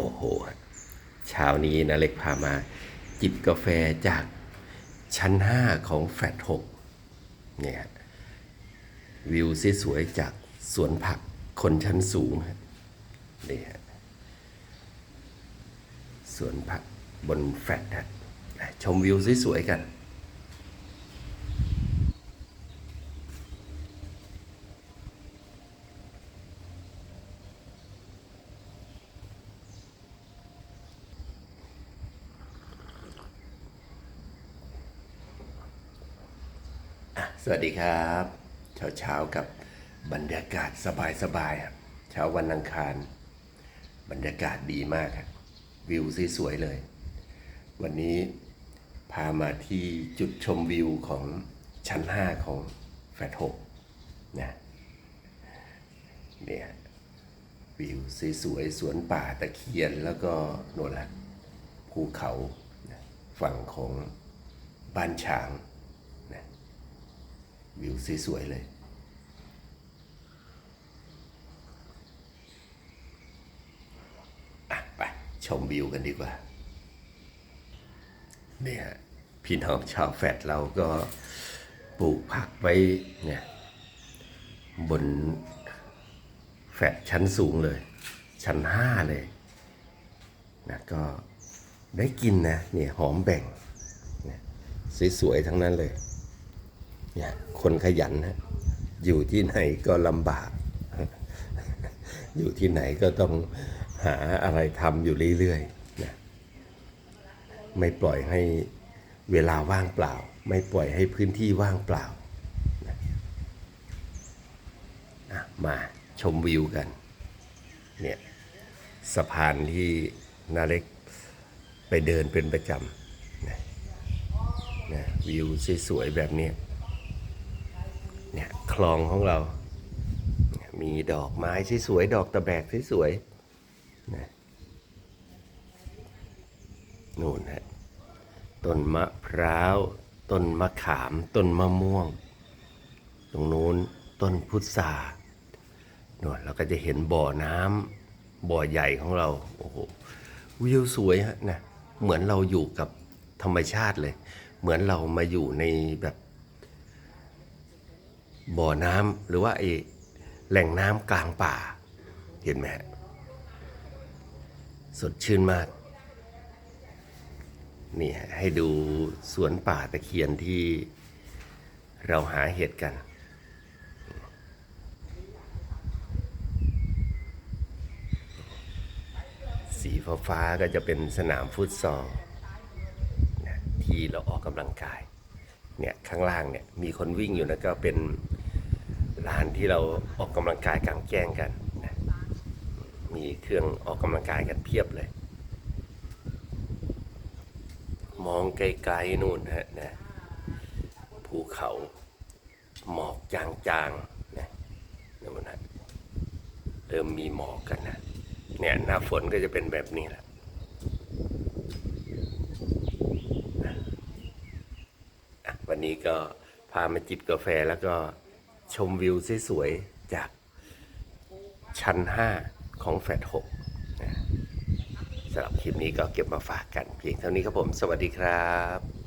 โอ้โหเช้านี้นะเล็กพามา จิบกาแฟจากชั้น 5 ของแฟลต6เนี่ยฮะวิวสวยๆจากสวนผักคนชั้นสูงฮะนี่ฮะสวนผักบนแฟลตชมวิวสวยๆกัน สวัสดีครับเช้าเช้าๆกับบรรยากาศสบายๆครับเช้าวันอังคาร บรรยากาศดีมากครับวิวสวยๆเลย วันนี้พามาที่จุดชมวิวของชั้น 5 ของแฟลตหกนะเนี่ยวิวสวยๆสวนป่าตะเคียนแล้วก็โน่นละภูเขาฝั่งของบ้านช้างนะ วิวสวยๆเลย ไป ชมวิวกันดีกว่า เนี่ยพี่น้องชาวแฟดเราก็ปลูกผักไว้เนี่ยบนแฟดชั้นสูงเลย ชั้นห้าเลยนะก็ได้กินนะเนี่ยหอมแบ่งสวยๆทั้งนั้นเลย เนี่ยคนขยันนะอยู่ที่ไหนก็ลำบาก อยู่ที่ไหนก็ต้องหาอะไรทำอยู่เรื่อยๆนะไม่ปล่อยให้เวลาว่างเปล่า ไม่ปล่อยให้พื้นที่ว่างเปล่านะมาชมวิวกัน เนี่ยสะพานที่นาเล็กไปเดินเป็นประจำนะนะวิวสวยๆแบบนี้ ลองของเรา มีดอกไม้สวยๆดอกตะแบกสวยๆนะนู่นฮะต้นมะพร้าวต้นมะขาม ต้นมะม่วง ตรงนู้นต้นพุทรานู่นเราก็จะเห็นบ่อน้ำบ่อใหญ่ของเราโอ้โหวิวสวยฮะนะเหมือนเราอยู่กับธรรมชาติเลย เหมือนเรามาอยู่ในแบบ บ่อน้ำหรือว่าไอแหล่งน้ำกลางป่า เห็นไหมฮะสดชื่นมาก นี่ให้ดูสวนป่าตะเคียนที่เราหาเห็ดกัน สีฟ้าก็จะเป็นสนามฟุตซอลที่เราออกกำลังกายเนี่ยข้างล่างเนี่ยมีคนวิ่งอยู่นะก็เป็น ลานที่เราออกกำลังกายกลางแจ้งกันนะมีเครื่องออกกำลังกายกันเพียบเลย มองไกลๆนู่นฮะนะภูเขาหมอกจางๆนะนู่นฮะเริ่มมีหมอกกันนะเนี่ยหน้าฝนก็จะเป็นแบบนี้แหละวันนี้ก็พามาจิบกาแฟแล้วก็ ชมวิวสวยๆจากชั้น 5 ของแฟลต6นะสำหรับคลิปนี้ก็เก็บมาฝากกัน เพียงเท่านี้ครับผม สวัสดีครับ